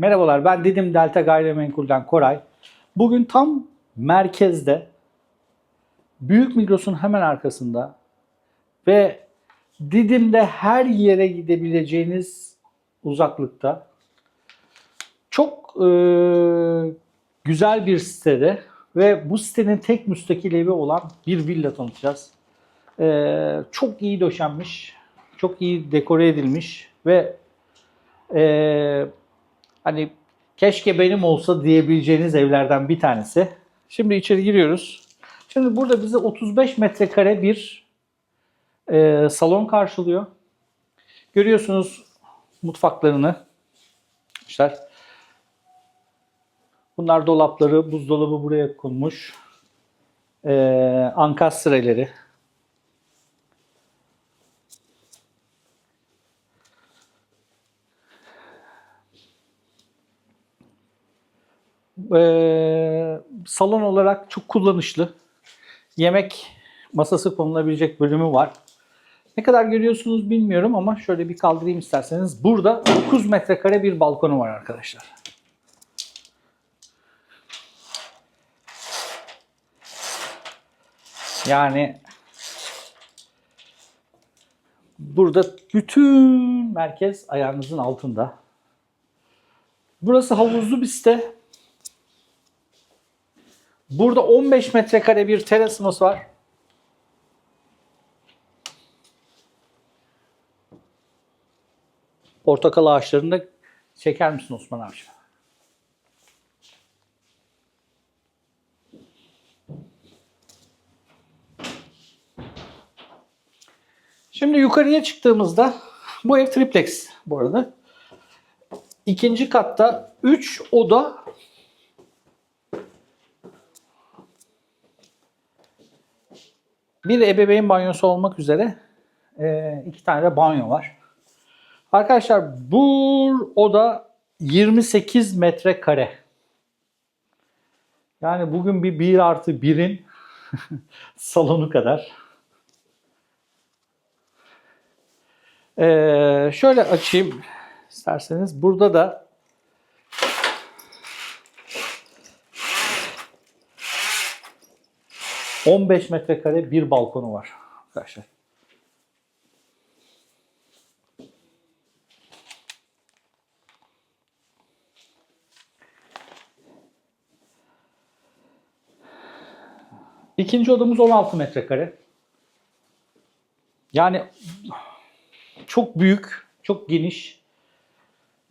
Merhabalar ben Didim Delta Gayrimenkul'den Koray. Bugün tam merkezde Büyük Migros'un hemen arkasında ve Didim'de her yere gidebileceğiniz uzaklıkta çok e, güzel bir sitede ve bu sitenin tek müstakil evi olan bir villa tanıtacağız. E, çok iyi döşenmiş, çok iyi dekore edilmiş ve e, hani keşke benim olsa diyebileceğiniz evlerden bir tanesi. Şimdi içeri giriyoruz. Şimdi burada bize 35 metrekare bir e, salon karşılıyor. Görüyorsunuz mutfaklarını. İşte bunlar dolapları, buzdolabı buraya konmuş. E, ankastreleri. Ee, salon olarak çok kullanışlı. Yemek masası konulabilecek bölümü var. Ne kadar görüyorsunuz bilmiyorum ama şöyle bir kaldırayım isterseniz. Burada 9 metrekare bir balkonu var arkadaşlar. Yani burada bütün merkez ayağınızın altında. Burası havuzlu bir site. Burada 15 metrekare bir terasımız var. Portakal ağaçlarını çeker misin Osman abi? Şimdi yukarıya çıktığımızda bu ev triplex bu arada. İkinci katta 3 oda Bir ebeveyn banyosu olmak üzere e, iki tane de banyo var. Arkadaşlar bu oda 28 metrekare. Yani bugün bir 1 artı 1'in salonu kadar. Ee, şöyle açayım isterseniz. Burada da ...15 metrekare bir balkonu var arkadaşlar. İkinci odamız 16 metrekare. Yani çok büyük, çok geniş,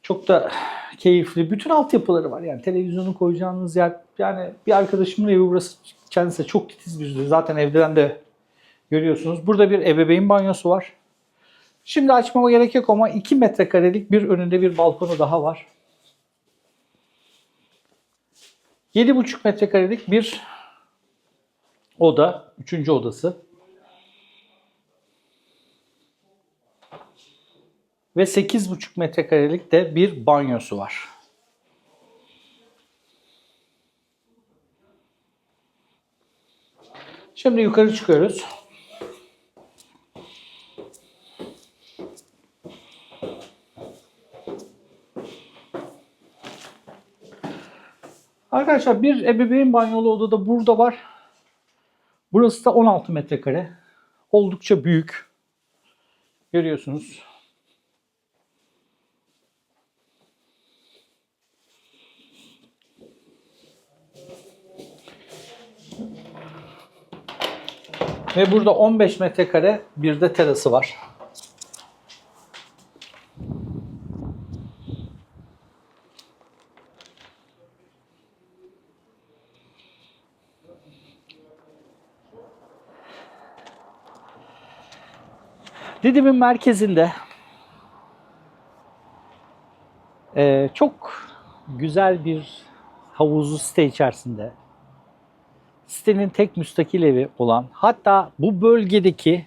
çok da keyifli. Bütün altyapıları var. Yani televizyonu koyacağınız yer. Yani bir arkadaşımın evi burası. Kendisi çok titiz bir Zaten evden de görüyorsunuz. Burada bir ebeveyn banyosu var. Şimdi açmama gerek yok ama 2 metrekarelik bir önünde bir balkonu daha var. 7,5 metrekarelik bir oda, üçüncü odası. Ve 8,5 metrekarelik de bir banyosu var. Şimdi yukarı çıkıyoruz. Arkadaşlar bir ebeveyn banyolu oda da burada var. Burası da 16 metrekare. Oldukça büyük. Görüyorsunuz. Ve burada 15 metrekare bir de terası var. Didim'in merkezinde eee, çok güzel bir havuzlu site içerisinde sitenin tek müstakil evi olan hatta bu bölgedeki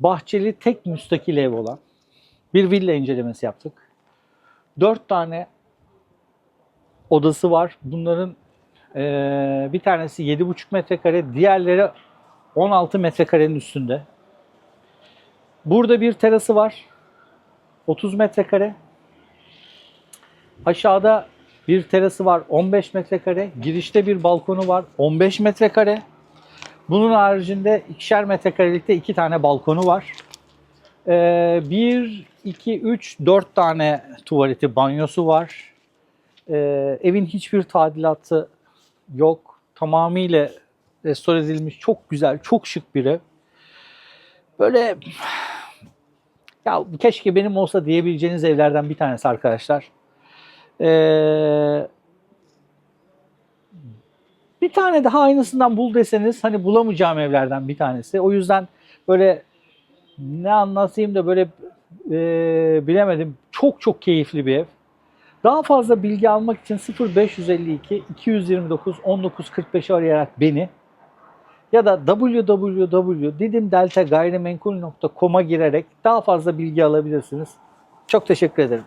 bahçeli tek müstakil ev olan bir villa incelemesi yaptık. Dört tane odası var. Bunların eee, bir tanesi 7,5 metrekare, diğerleri 16 metrekarenin üstünde. Burada bir terası var. 30 metrekare. Aşağıda bir terası var 15 metrekare. Girişte bir balkonu var 15 metrekare. Bunun haricinde ikişer metrekarelikte iki tane balkonu var. Ee, bir, iki, üç, dört tane tuvaleti, banyosu var. Ee, evin hiçbir tadilatı yok. Tamamıyla restore edilmiş, çok güzel, çok şık bir ev. Böyle ya keşke benim olsa diyebileceğiniz evlerden bir tanesi arkadaşlar. Ee, bir tane daha aynısından bul deseniz hani bulamayacağım evlerden bir tanesi. O yüzden böyle ne anlatayım da böyle e, bilemedim. Çok çok keyifli bir ev. Daha fazla bilgi almak için 0552 229 1945'i arayarak beni ya da www.didimdeltagayrimenkul.com'a girerek daha fazla bilgi alabilirsiniz. Çok teşekkür ederim.